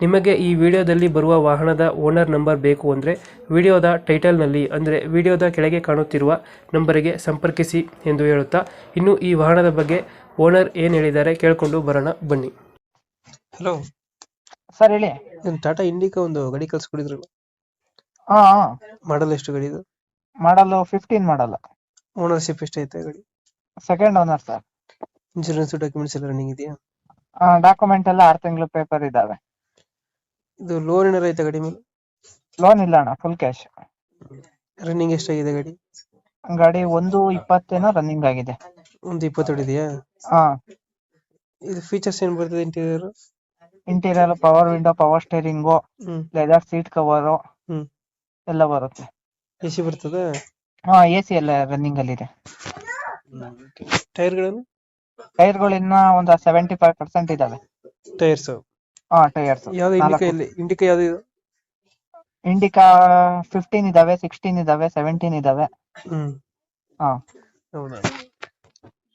ನಿಮಗೆ ಈ ವಿಡಿಯೋದಲ್ಲಿ ಬರುವ ವಾಹನದ ಓನರ್ ನಂಬರ್ ಬೇಕು ಅಂದರೆ ವಿಡಿಯೋದ ಟೈಟಲ್ನಲ್ಲಿ ಅಂದರೆ ವಿಡಿಯೋದ ಕೆಳಗೆ ಕಾಣುತ್ತಿರುವ ನಂಬರಿಗೆ ಸಂಪರ್ಕಿಸಿ ಎಂದು ಹೇಳುತ್ತಾ ಇನ್ನು ಈ ವಾಹನದ ಬಗ್ಗೆ ಓನರ್ ಏನು ಹೇಳಿದ್ದಾರೆ ಕೇಳಿಕೊಂಡು ಬರೋಣ ಬನ್ನಿ. ಹಲೋ. ಸರ್ ಹೇಳಿ. ನಾನು ಟಾಟಾ ಇಂಡಿಕಾ ಒಂದು ಗಾಡಿ ಕಳಿಸ್ಕೊಡಿದ್ರು. ಹಾ ಮಾಡಲ್ ಎಷ್ಟು ಗಾಡಿ ಇದು? ಮಾಡಲು ಫಿಫ್ಟೀನ್ ಮಾಡಲ್ಲ ಓನರ್ಶಿಪ್ ಐತೆ ಗಾಡಿ? Second owner sir insurance documents ಎಲ್ಲ ರನ್ನಿಂಗ್ ಇದೆಯಾ? ಡಾಕ್ಯುಮೆಂಟ್ ಎಲ್ಲ ಆರು ತಿಂಗಳು ಪೇಪರ್ ಇದಾವೆ. ಇದು ಲೋನ್ ಏನಾರ ಐತೆ ಗಾಡಿ ಮೇಲೆ? ಲೋನ್ ಇಲ್ಲ ಅಣ್ಣ ಫುಲ್ ಕ್ಯಾಶ್ ರನ್ನಿಂಗ್ ಎಷ್ಟಾಗಿದೆ ಗಾಡಿ? ಗಾಡಿ ಒಂದು ಇಪ್ಪತ್ತೇನೋ ರನ್ನಿಂಗ್ ಆಗಿದೆ. ಒಂದು ಇಪ್ಪತ್ತು ಹೊಡಿದೆಯಾ? ಹಾ. ಇದು ಫೀಚರ್ಸ್ ಏನ್ ಬರ್ತದೆ interior interior power window power steering hmm. Leather seat cover hmm. ಎಲ್ಲ ಬರುತ್ತೆ. ಎಸಿ ಬರ್ತದೆ? ಹಾ ಎಸಿ ಸಿ ಎಲ್ಲ ರನ್ನಿಂಗ್ ಅಲ್ಲಿ ಇದೆ. ಟೈಯರ್ಗಳು ಟೈರ್ಗಳು ಇನ್ನ ಒಂದು ಸೆವೆಂಟಿ ಫೈವ್ ಪರ್ಸೆಂಟ್ ಇದಾವೆ ಟೈರ್ಸ್ ಹಾ ಟೈರ್ಸ್ ಯಾವ್ದು ಇಂಡಿಕಾ ಇಲ್ಲಿ? ಇಂಡಿಕಾ ಯಾವ್ದು ಇದು? ಇಂಡಿಕಾ ಫಿಫ್ಟೀನ್ ಇದಾವೆ ಸಿಕ್ಸ್ಟೀನ್ ಇದಾವೆ ಸೆವೆಂಟೀನ್ ಇದಾವೆ. ಹ್ಮ್. ಹಾ ಹೌದಾ?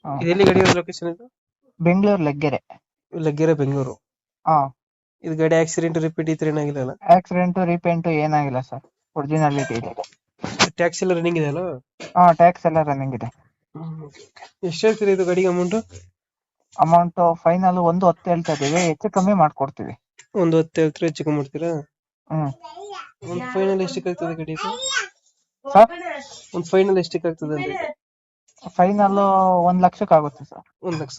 ಹಾ. ಇದೆಲ್ಲಿ ಗಾಡಿ ಲೊಕೇಶನ್ ಇದು? ಬೆಂಗಳೂರು ಲಗ್ಗೆರೆ. ಲಗ್ಗೆರೆ ಬೆಂಗಳೂರು. ಹಾ ಇದು ಗಾಡಿ ಆಕ್ಸಿಡೆಂಟ್ ರಿಪೀಟ್ ಇತ್ತು ಏನಾಗಿಲ್ಲ ಆಕ್ಸಿಡೆಂಟ್ ರೀಪೇಂಟ್ ಏನಾಗಿಲ್ಲ ಸರ್ ಒರಿಜಿನಾಲಿಟಿ ಇದೆ. ಟ್ಯಾಕ್ಸ್ ಎಲ್ಲ ರನ್ನಿಂಗ್ ಇದೆ ಅಲ್ಲ? ಹಾ ಟ್ಯಾಕ್ಸ್ ಎಲ್ಲ ರನ್ನಿಂಗ್ ಇದೆ. ಎಷ್ಟು ಹೇಳ್ತೀರಿ ಇದು ಗಾಡಿಗೆ ಅಮೌಂಟ್ ಅಮೌಂಟ್ ಫೈನಲ್ ಒಂದು ಹತ್ತು ಹೇಳ್ತಾ ಇದ್ದೀವಿ ಹೆಚ್ಚು ಕಮ್ಮಿ ಮಾಡ್ಕೊಡ್ತೀವಿ. ಒಂದು ಹತ್ತು ಹೇಳ್ತೀರಾ ಹೆಚ್ಚು ಕಮ್ಮಿ ಮಾಡ್ತೀರಾ? ಹ್ಮ್. ಒಂದು ಫೈನಲ್ ಎಷ್ಟಕ್ಕೆ ಆಗ್ತದೆ ಗಾಡಿ ಸರ್? ಒಂದು ಫೈನಲ್ ಎಷ್ಟಕ್ಕೆ ಆಗ್ತದೆ ಅಂದ್ರೆ ಫೈನಲ್ ಒಂದ್ ಲಕ್ಷಕ್ಕೆ ಆಗುತ್ತೆ ಸರ್. ಒಂದ್ ಲಕ್ಷ?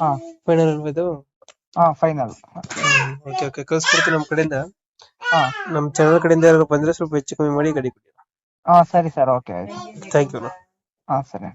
ಹಾ. ಫೈನಲ್ ಅಲ್ವಾ ಇದು? ಹಾ ಫೈನಲ್ ಓಕೆ ಓಕೆ ಕಳ್ಸ್ಕೊಡ್ತೀನಿ ನಮ್ಮ ಕಡೆಯಿಂದ. ಹಾ. ನಮ್ಮ ಚಾನಲ್ ಕಡೆಯಿಂದ ಬಂದ್ರೆ ಸ್ವಲ್ಪ ಹೆಚ್ಚು ಕಮ್ಮಿ ಮಾಡಿ ಗಾಡಿ ಕೊಡಿ. ಹಾ ಸರಿ ಸರ್ ಓಕೆ ಆಯ್ತು. ಥ್ಯಾಂಕ್ ಯು ಹಾ ಸರಿ